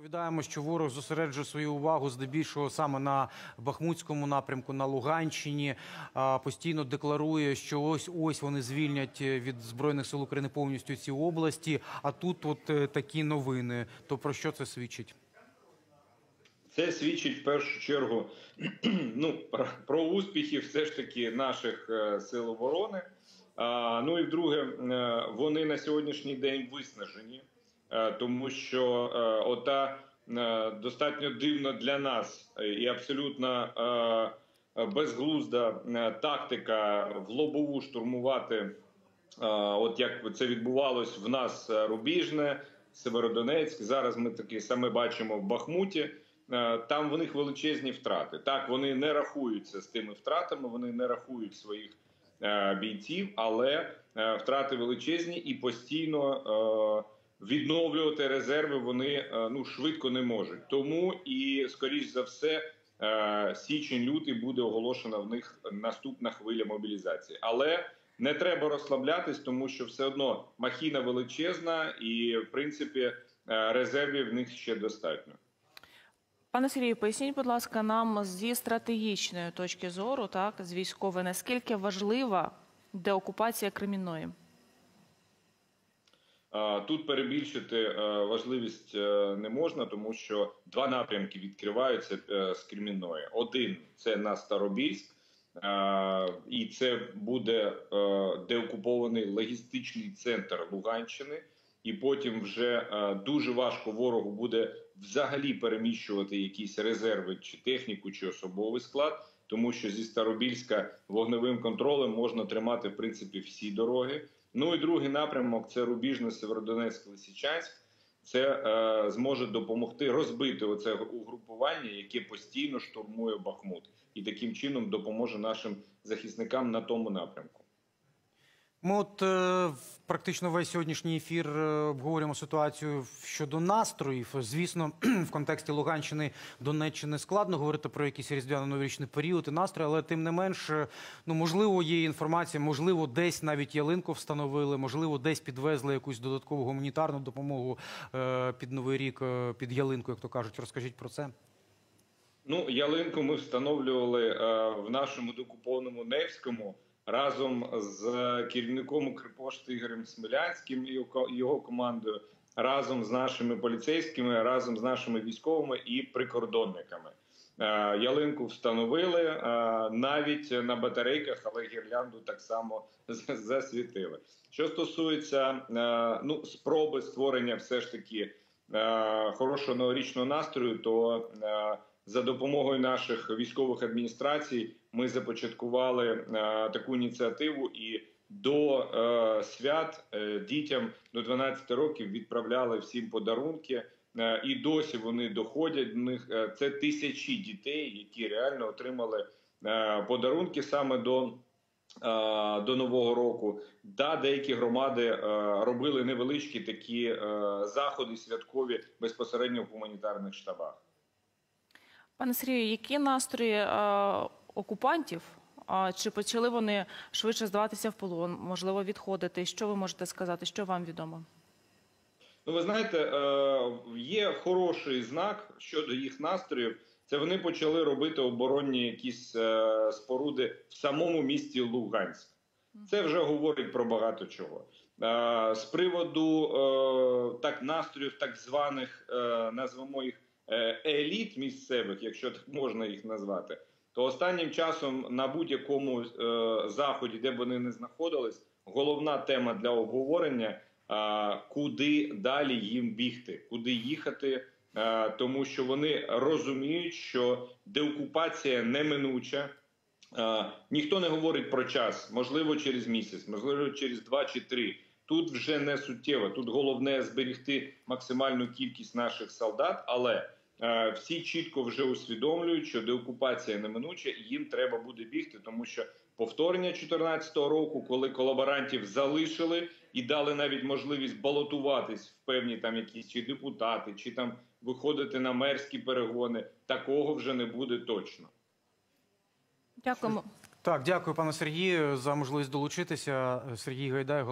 Повідаємо, що ворог зосереджує свою увагу здебільшого саме на Бахмутському напрямку, на Луганщині. Постійно декларує, що ось ось вони звільнять е, від збройних сил України повністю ці області. А тут от е, такі новини. То про що це свідчить? Це свідчить в першу чергу ну, про, успіхи все ж таки наших е, сил оборони. Ну і вдруге, е, вони на сьогоднішній день виснажені, тому що е, ота е, достатньо дивна для нас і абсолютно е, безглузда е, тактика в лобову штурмувати. е, От як це відбувалось в нас е, Рубіжне, Северодонецьк. Зараз ми таке саме бачимо в Бахмуті. Е, Там в них величезні втрати. Так, вони не рахуються з тими втратами, вони не рахують своїх е, бійців, але е, втрати величезні і постійно е, відновлювати резерви вони е, ну швидко не можуть. Тому і скоріш за все. е, Січень-лютий буде оголошена в них наступна хвиля мобілізації, але не треба розслаблятись, тому що все одно махіна величезна, і в принципі е, резервів в них ще достатньо. Пане Сергію, поясніть, будь ласка, нам зі стратегічної точки зору, так, з військової, наскільки важлива деокупація Кремінної? Е, Тут перебільшити е, важливість е, не можна, тому що два напрямки відкриваються з Кремінної. Один це на Старобільськ, і це буде деокупований логістичний центр Луганщини. І потім вже дуже важко ворогу буде взагалі переміщувати якісь резерви, чи техніку, чи особовий склад, тому що зі Старобільська вогневим контролем можна тримати в принципі всі дороги. Ну і другий напрямок це Рубіжне, Северодонецьк, Лисичанськ. Це е, зможе допомогти розбити оце угрупування, яке постійно штурмує Бахмут, і таким чином допоможе нашим захисникам на тому напрямку. Ми от е, практично весь сьогоднішній ефір е, обговорюємо ситуацію щодо настроїв. Звісно, в контексті Луганщини, Донеччини складно говорити про якийсь різдвяно-новорічний період і настрій, але тим не менш, е, ну можливо, є інформація, можливо, десь навіть ялинку встановили, можливо, десь підвезли якусь додаткову гуманітарну допомогу е, під новий рік, е, під ялинку, як то кажуть. Розкажіть про це. Ну, ялинку ми встановлювали е, в нашому докупованому Невському разом з керівником Укрпошти Ігорем Смілянським і його- командою, разом з нашими поліцейськими, разом з нашими військовими і прикордонниками. Е, Ялинку встановили е, навіть на батарейках, але гірлянду так само засвітили. Що стосується е, ну, спроби створення все ж таки хорошого новорічного настрою, то за допомогою наших військових адміністрацій ми започаткували е, таку ініціативу і до е, свят е, дітям до 12 років відправляли всім подарунки. І досі вони доходять. В них це тисячі дітей, які реально отримали подарунки саме до, до нового року. Да, деякі громади робили невеличкі такі заходи святкові безпосередньо в гуманітарних штабах. Пане Сергію, які настрої е, окупантів? Чи почали вони швидше здаватися в полон, можливо, відходити? Що ви можете сказати? Що вам відомо? Ну, ви знаєте, е, є хороший знак щодо їх настроїв. Це вони почали робити оборонні якісь е, споруди в самому місті Луганськ. Це вже говорить про багато чого. З приводу так настроїв так званих, назвемо їх еліт місцевих, якщо так можна їх назвати, то останнім часом на будь-якому е, заході, де б вони не знаходились, головна тема для обговорення куди далі їм бігти, куди їхати, тому що вони розуміють, що деокупація неминуча. Ніхто не говорить про час, можливо, через місяць, можливо, через два чи три. Тут вже не суттєво. Тут головне зберегти максимальну кількість наших солдат, але е, всі чітко вже усвідомлюють, що деокупація неминуча, і їм треба буде бігти, тому що повторення 2014 року, коли колаборантів залишили і дали навіть можливість балотуватись в певні там якісь чи депутати, чи там виходити на мерські перегони, такого вже не буде точно. Дякуємо. Так, дякую, пане Сергію, за можливість долучитися. Сергій Гайдай,